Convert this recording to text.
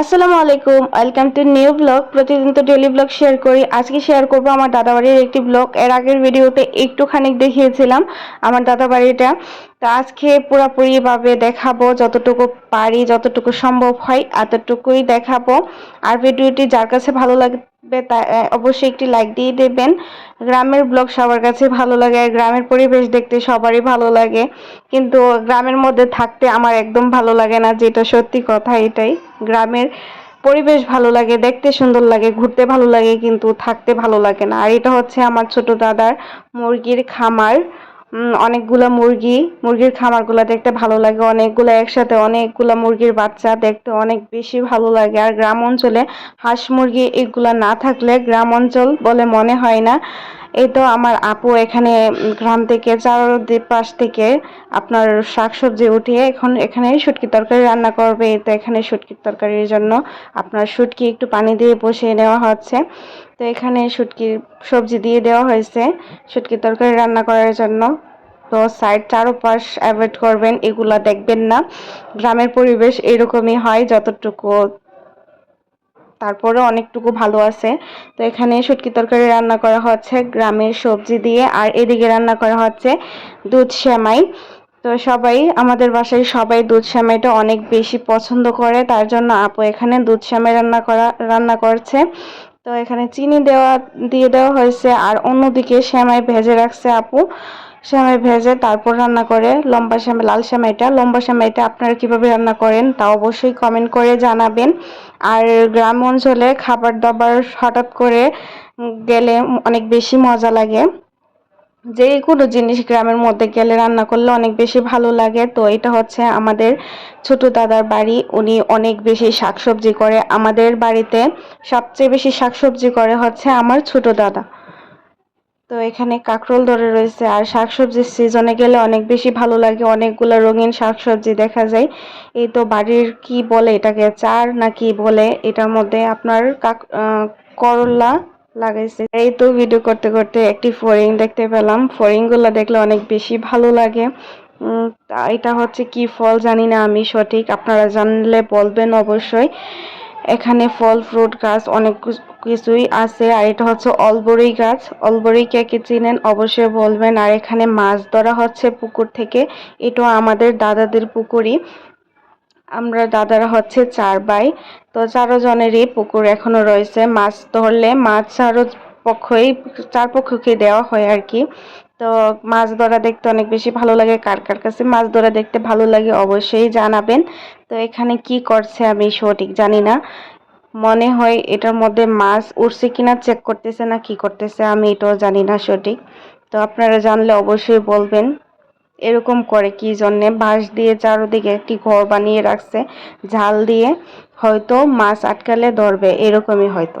আসসালামু আলাইকুম welcome to new blog প্রতিদিন তো ডেলি ব্লগ শেয়ার করি। আজকে শেয়ার করব আমার দাদাবাড়ির একটি ব্লগ এর আগের ভিডিওতে একটুখানি দেখিয়েছিলাম আমার দাদাবাড়িটা। তো আজকে পুরোপুরিভাবে দেখাবো যতটুকু পারি, যতটুকু সম্ভব হয়, এতটুকুই দেখাবো। আর ভিডিওটি যার কাছে ভালো লাগবে তা অবশ্যই একটি লাইক দিয়ে দেবেন। গ্রামের ব্লগ সবার কাছে ভালো লাগে গ্রামের পরিবেশ দেখতে সবারই ভালো লাগে। কিন্তু গ্রামের মধ্যে থাকতে আমার একদম ভালো লাগে না, যেটা সত্যি কথা এটাই। গ্রামের পরিবেশ ভালো লাগে, দেখতে সুন্দর লাগে, ঘুরতে ভালো লাগে, কিন্তু থাকতে ভালো লাগে না। আর এটা হচ্ছে আমার ছোট দাদার মুরগির খামার। অনেকগুলা মুরগি, মুরগির খামারগুলো দেখতে ভালো লাগে। অনেকগুলো একসাথে অনেকগুলা মুরগির বাচ্চা দেখতে অনেক বেশি ভালো লাগে। আর গ্রাম অঞ্চলে হাঁস মুরগি এগুলা না থাকলে গ্রাম অঞ্চল বলে মনে হয় না। এই তো আমার আপু এখানে গ্রাম থেকে চারোদিক পাশ থেকে আপনার শাকসবজি উঠিয়ে এখন এখানে শুটকি তরকারি রান্না করবে। এই তো এখানে শুটকির তরকারির জন্য আপনার শুটকি একটু পানি দিয়ে বসিয়ে নেওয়া হচ্ছে। তো এখানে শুটকির সবজি দিয়ে দেওয়া হয়েছে শুটকির তরকারি রান্না করার জন্য। তো সাইড চারোপাশ অ্যাভয়েড করবেন, এগুলা দেখবেন না। গ্রামের পরিবেশ এরকমই হয় যতটুকু। তারপরে অনেকটুকু ভালো আছে। তো এখানে শুটকি তরকারি রান্না করা হচ্ছে, গ্রামের সবজি দিয়ে। আর এদিকে রান্না করা হচ্ছে দুধ শ্যামাই তো সবাই, আমাদের বাসায় সবাই দুধ শ্যামাইটা অনেক বেশি পছন্দ করে। তার জন্য আপু এখানে দুধ শ্যামাই রান্না করা, রান্না করছে। তো এখানে চিনি দেওয়া, দিয়ে দেওয়া হয়েছে। আর অন্যদিকে শ্যামাই ভেজে রাখছে আপু। সেমাই ভেজে তারপর রান্না করে, লম্বা সেমাই, লাল সেমাইটা। লম্বা সেমাইটা আপনারা কীভাবে রান্না করেন তা অবশ্যই কমেন্ট করে জানাবেন। আর গ্রাম অঞ্চলে খাবার দাবার হঠাৎ করে গেলে অনেক বেশি মজা লাগে। যে কোনো জিনিস গ্রামের মধ্যে গেলে রান্না করলে অনেক বেশি ভালো লাগে। তো এটা হচ্ছে আমাদের ছোট দাদার বাড়ি। উনি অনেক বেশি শাকসবজি করে। আমাদের বাড়িতে সবচেয়ে বেশি শাকসবজি করে হচ্ছে আমার ছোট দাদা। তো এখানে কাঁকরোল ধরে রয়েছে। আর শাকসবজির সিজনে গেলে অনেক বেশি ভালো লাগে, অনেকগুলো রঙিন শাকসবজি দেখা যায়। এই তো বাড়ির কি বলে এটাকে, চার না কি বলে, এটার মধ্যে আপনার কাক করলা লাগাইছে। এই তো ভিডিও করতে করতে একটি ফড়িং দেখতে পেলাম। ফড়িংগুলো দেখলে অনেক বেশি ভালো লাগে। এটা হচ্ছে কি ফল জানি না আমি সঠিক, আপনারা জানলে বলবেন অবশ্যই। এখানে ফল, ফ্রুট গাছ অনেক কিছুই আছে। আর এটা হচ্ছে অলবরি গাছ। অলবরি কে কে চিনেন অবশ্যই বলবেন। আর এখানে মাছ ধরা হচ্ছে পুকুর থেকে। এটা আমাদের দাদাদের পুকুরই। আমরা দাদারা হচ্ছে চার ভাই। তো চারো জনেরই পুকুর এখনও রয়েছে। মাছ ধরলে মাছ চারো পক্ষই চার পক্ষকে দেওয়া হয় আর কি। তো মাছ ধরা দেখতে অনেক বেশি ভালো লাগে। কার কার কাছে মাছ ধরা দেখতে ভালো লাগে অবশ্যই জানাবেন। তো এখানে কি করছে আমি সঠিক জানি না। মনে হয় এটার মধ্যে মাছ উঠছে কিনা চেক করতেছে না কি করতেছে আমি এটাও জানি না সঠিক। তো আপনারা জানলে অবশ্যই বলবেন। এরকম করে কি জন্যে বাঁশ দিয়ে চারোদিকে একটি ঘর বানিয়ে রাখছে, ঝাল দিয়ে হয়তো মাছ আটকালে ধরবে, এরকমই হয়তো।